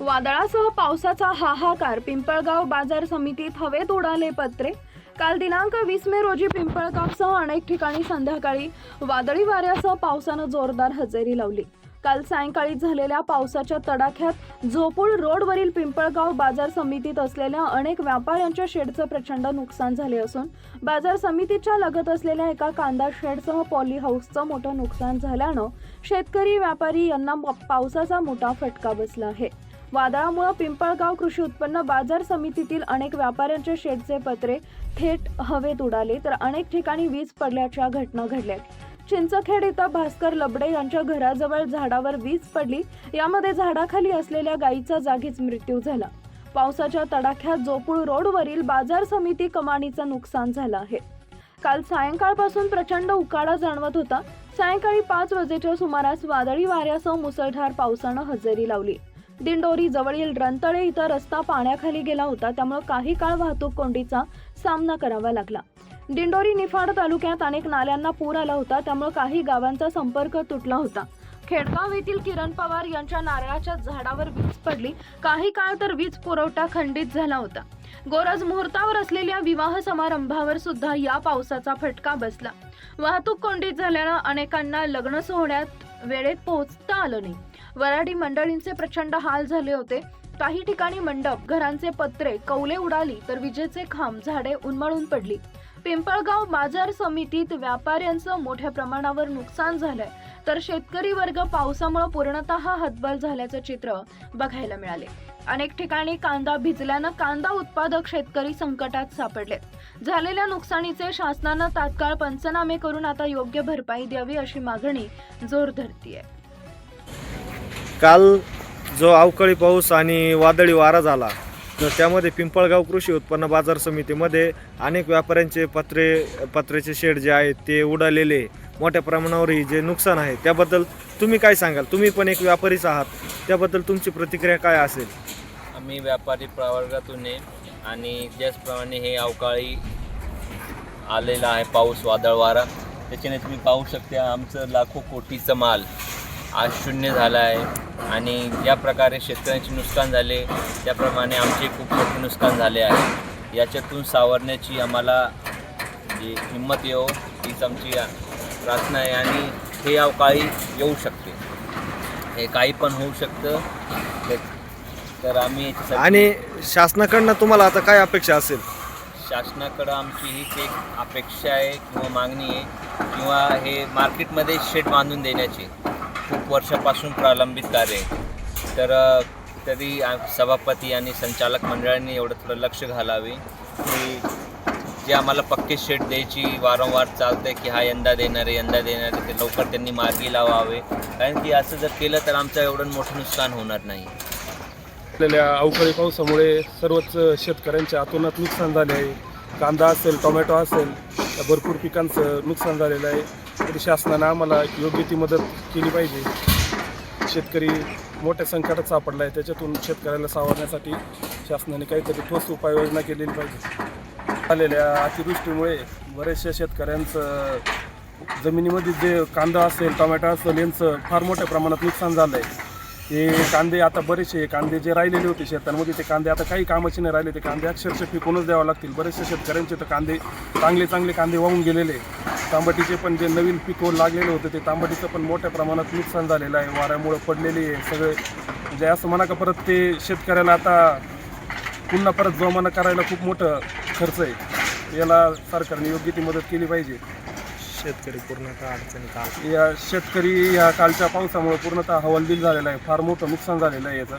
वादळासह पावसाचा हाहाकार. पिंपळगाव बाजार समितीत हवेत उडाले पत्रे. काल दिनांक वीस मे रोजी पिंपळगावसह अनेक ठिकाणी संध्याकाळी वादळी वाऱ्यासह पावसानं जोरदार हजेरी लावली. काल सायंकाळी झालेल्या पावसाच्या तडाख्यात झोपूळ रोडवरील पिंपळगाव बाजार समितीत असलेल्या अनेक व्यापाऱ्यांच्या शेडचं प्रचंड नुकसान झाले असून बाजार समितीच्या लगत असलेल्या एका कांदा शेडसह पॉली हाऊसचं मोठं नुकसान झाल्यानं शेतकरी व्यापारी यांना पावसाचा मोठा फटका बसला आहे. वादळामुळे पिंपळगाव कृषी उत्पन्न बाजार समितीतील अनेक व्यापाऱ्यांच्या शेडचे पत्रे थेट हवेत उडाले तर अनेक ठिकाणी वीज पडल्याच्या घटना घडल्या. चिंचखेड इथं भास्कर लबडे यांच्या घराजवळ झाडावर वीज पडली. यामध्ये झाडाखाली असलेल्या गायीचा जागीच मृत्यू झाला. पावसाच्या तडाख्यात जोपूळ रोडवरील बाजार समिती कमानीचं नुकसान झालं आहे. काल सायंकाळपासून प्रचंड उकाडा जाणवत होता. सायंकाळी पाच वाजेच्या सुमारास वादळी वाऱ्यासह मुसळधार पावसानं हजेरी लावली. दिंडोरी जवळील रंतळे इथं रस्ता पाण्याखाली गेला होता त्यामुळे काही काळ वाहतूक कोंडीचा सामना करावा लागला. दिंडोरी निफाड तालुक्यात अनेक नाल्यांना पूर आला होता त्यामुळे काही गावांचा संपर्क तुटला होता. खेडगाव येथील किरण पवार यांच्या नारळाच्या झाडावर वीज पडली काही काळ तर वीज पुरवठा खंडित झाला होता. गोरज मुहूर्तावर असलेल्या विवाह समारंभावर सुद्धा या पावसाचा फटका बसला. वाहतूक कोंडीत झाल्यानं अनेकांना लग्न सोहळ्यात वेळेत पोहोचता आलं नाही. वराडी मंडळींचे प्रचंड हाल झाले होते. काही ठिकाणी मंडप घरांचे पत्रे कौले उडाली तर विजेचे खांब झाडे उन्मळून पडली. पिंपळगाव बाजार समितीत व्यापाऱ्यांचं मोठ्या प्रमाणावर नुकसान झालंय. तर शेतकरी वर्ग पावसामुळे पूर्णतः हतबल झाल्याचं चित्र बघायला मिळाले. अनेक ठिकाणी कांदा भिजल्यानं कांदा उत्पादक शेतकरी संकटात सापडले झालेल्या नुकसानीचे शासनानं तात्काळ पंचनामे करून आता योग्य भरपाई द्यावी अशी मागणी जोर धरतीये. काल जो अवकाळी पाऊस आणि वादळी वारा झाला तर त्यामध्ये पिंपळगाव कृषी उत्पन्न बाजार समितीमध्ये अनेक व्यापाऱ्यांचे पत्रे पत्र्याचे शेड जे आहेत ते उडालेले. मोठ्या प्रमाणावर ही जे नुकसान आहे त्याबद्दल तुम्ही काय सांगाल? तुम्ही पण एक व्यापारीच आहात त्याबद्दल तुमची प्रतिक्रिया काय असेल? आम्ही व्यापारी प्रवर्गातून आहे आणि त्याचप्रमाणे हे अवकाळी आलेला आहे पाऊस वादळ वारा त्याच्याने तुम्ही पाहू शकता आमचं लाखो कोटीचं माल आज शून्य झाला आहे. आणि ज्या प्रकारे शेतकऱ्यांचे नुकसान झाले. त्याप्रमाणे आमचे खूप मोठे नुकसान झाले आहे. याच्यातून सावरण्याची आम्हाला जी हिंमत येऊ हीच आमची प्रार्थना आहे. आणि हे अवकाळी येऊ शकते. हे काही पण होऊ शकतं. तर आम्ही आणि शासनाकडनं तुम्हाला आता काय अपेक्षा असेल? शासनाकडं आमची हीच एक अपेक्षा आहे किंवा मागणी आहे. किंवा हे मार्केटमध्ये शेड बांधून देण्याची. खूप वर्षापासून प्रलंबित कार्य आहे. तर तरी सभापती आणि संचालक मंडळांनी एवढं थोडं लक्ष घालावे की जे आम्हाला पक्के शेड द्यायची वारंवार चालतं आहे की हा यंदा देणार आहे यंदा देणार आहे ते लवकर त्यांनी मार्गी लावावे. कारण की असं जर केलं तर आमचं एवढं मोठं नुकसान होणार नाही. आपल्याला अवकाळी पावसामुळे सर्वच शेतकऱ्यांच्या आतोनात नुकसान झाले आहे. कांदा असेल टोमॅटो असेल भरपूर पिकांचं नुकसान झालेलं आहे. तरी शासनानं आम्हाला योग्य ती मदत केली पाहिजे. शेतकरी मोठ्या संकटात सापडला आहे त्याच्यातून शेतकऱ्याला सावरण्यासाठी शासनाने काहीतरी ठोस उपाययोजना केलेली पाहिजे. झालेल्या अतिवृष्टीमुळे बऱ्याचशा शेतकऱ्यांचं जमिनीमध्ये जे कांदा असेल टोमॅटो असेल यांचं फार मोठ्या प्रमाणात नुकसान झालं आहे हे कांदे आता बरेचसे कांदे जे राहिलेले होते शेतांमध्ये ते कांदे आता काही कामाचे नाही राहिले. ते कांदे अक्षरशः पिकूनच द्यावं लागतील. बरेचसे शेतकऱ्यांचे तर कांदे चांगले चांगले कांदे वाहून गेलेले तांबटीचे पण जे नवीन पीक लागलेले होते ते तांबटीचं पण मोठ्या प्रमाणात नुकसान झालेलं आहे. वाऱ्यामुळं पडलेले आहे सगळे. म्हणजे असं म्हणा का परत ते शेतकऱ्याला आता पुन्हा परत जोमानं करायला खूप मोठं खर्च आहे. याला सरकारने योग्य ती मदत केली पाहिजे. शेतकरी पूर्णतः अडचणीत आला. या शेतकरी या कालच्या पावसामुळे पूर्णतः हवालदिल झालेला आहे. फार मोठं नुकसान झालेलं आहे याचं.